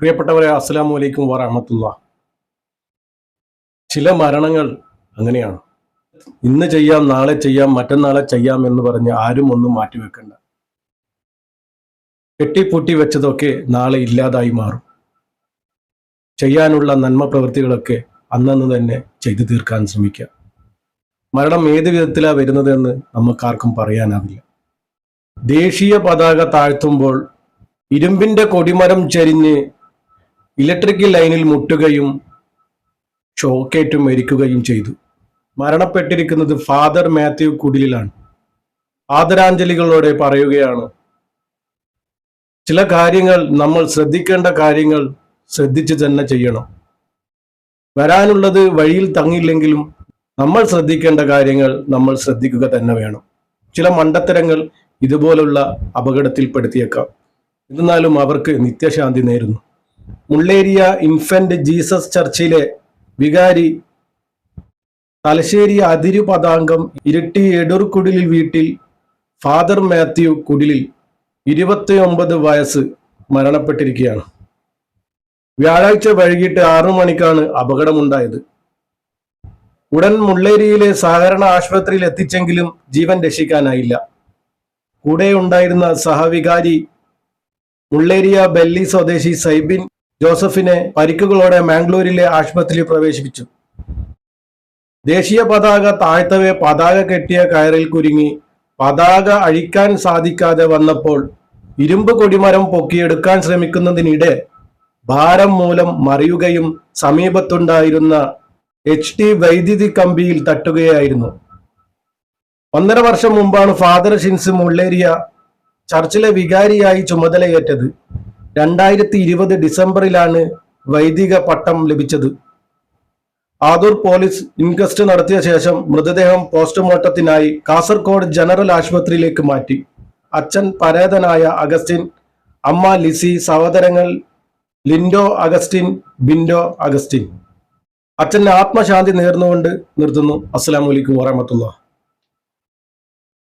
പ്രിയപ്പെട്ടവരെ അസ്സലാമു അലൈക്കും വറഹമത്തുള്ള ചില മരണങ്ങൾ അങ്ങനെയാണ്. ഇന്ന് ചെയ്യാം നാളെ ചെയ്യാം മറ്റന്നാളെ ചെയ്യാം എന്ന് പറഞ്ഞ് ആരും ഒന്നും മാറ്റിവെക്കണ്ട. കെട്ടിപ്പൂട്ടി വെച്ചതൊക്കെ നാളെ ഇല്ലാതായി മാറും. ചെയ്യാനുള്ള നന്മ പ്രവൃത്തികളൊക്കെ അന്നന്ന് തന്നെ ചെയ്തു തീർക്കാൻ ശ്രമിക്കാം. മരണം ഏത് വിധത്തിലാണ് വരുന്നതെന്ന് നമുക്കാർക്കും പറയാനാവില്ല. ദേശീയ പതാക താഴ്ത്തുമ്പോൾ ഇരുമ്പിന്റെ കൊടിമരം ചരിഞ്ഞ് ഇലക്ട്രിക്കൽ ലൈനിൽ മുട്ടുകയും ഷോക്കേറ്റും മരിക്കുകയും ചെയ്തു. മരണപ്പെട്ടിരിക്കുന്നത് ഫാദർ മാത്യു കുടിലിലാണ്. ആദരാഞ്ജലികളോടെ പറയുകയാണ് ചില കാര്യങ്ങൾ നമ്മൾ ശ്രദ്ധിക്കേണ്ട കാര്യങ്ങൾ ശ്രദ്ധിച്ചു തന്നെ ചെയ്യണം. വരാനുള്ളത് വഴിയിൽ തങ്ങില്ലെങ്കിലും നമ്മൾ ശ്രദ്ധിക്കേണ്ട കാര്യങ്ങൾ നമ്മൾ ശ്രദ്ധിക്കുക തന്നെ വേണം. ചില മണ്ടത്തരങ്ങൾ ഇതുപോലുള്ള അപകടത്തിൽപ്പെടുത്തിയേക്കാം. എന്നാലും അവർക്ക് നിത്യശാന്തി നേരുന്നു. മുള്ളേരിയ ഇൻഫന്റ് ജീസസ് ചർച്ചിലെ വികാരി തലശ്ശേരി അതിരു പതാംഗം ഇരട്ടി എടൂർക്കുടിലിൽ വീട്ടിൽ ഫാദർ മാത്യു കുടിലിൽ ഇരുപത്തിയൊമ്പത് വയസ്സ് മരണപ്പെട്ടിരിക്കുകയാണ്. വ്യാഴാഴ്ച വൈകിട്ട് ആറു മണിക്കാണ് അപകടമുണ്ടായത്. ഉടൻ മുള്ളേരിയിലെ സഹകരണ ആശുപത്രിയിൽ എത്തിച്ചെങ്കിലും ജീവൻ രക്ഷിക്കാനായില്ല. കൂടെ ഉണ്ടായിരുന്ന സഹവികാരി മുള്ളേരിയ ബെല്ലി സ്വദേശി സൈബിൻ ജോസഫിനെ പരിക്കുകളോടെ മാംഗ്ലൂരിലെ ആശുപത്രിയിൽ പ്രവേശിപ്പിച്ചു. ദേശീയ പതാക താഴ്ത്തവെ പതാക കെട്ടിയ കയറിൽ കുരുങ്ങി. പതാക അഴിക്കാൻ സാധിക്കാതെ വന്നപ്പോൾ ഇരുമ്പ് കൊടിമരം പൊക്കിയെടുക്കാൻ ശ്രമിക്കുന്നതിനിടെ ഭാരം മൂലം മറിയുകയും സമീപത്തുണ്ടായിരുന്ന എച്ച് ടി വൈദ്യുതി കമ്പിയിൽ തട്ടുകയായിരുന്നു. ഒന്നര വർഷം മുമ്പാണ് ഫാദർ ഷിൻസ് മുള്ളേരിയ ചർച്ചിലെ വികാരിയായി ചുമതലയേറ്റത്. രണ്ടായിരത്തി ഇരുപത് ഡിസംബറിലാണ് വൈദിക പട്ടം ലഭിച്ചത്. ആദൂർ പോലീസ് ഇൻക്വസ്റ്റ് നടത്തിയ ശേഷം മൃതദേഹം പോസ്റ്റ്മോർട്ടത്തിനായി കാസർഗോഡ് ജനറൽ ആശുപത്രിയിലേക്ക് മാറ്റി. അച്ഛൻ പരേതനായ അഗസ്റ്റിൻ അമ്മ ലിസി സഹോദരങ്ങൾ ലിൻഡോ അഗസ്റ്റിൻ ബിൻഡോ അഗസ്റ്റിൻ. അച്ഛന് ആത്മശാന്തി നേർന്നുകൊണ്ട് നിർത്തുന്നു. അസ്സലാമു അലൈക്കും വറഹമത്തുള്ള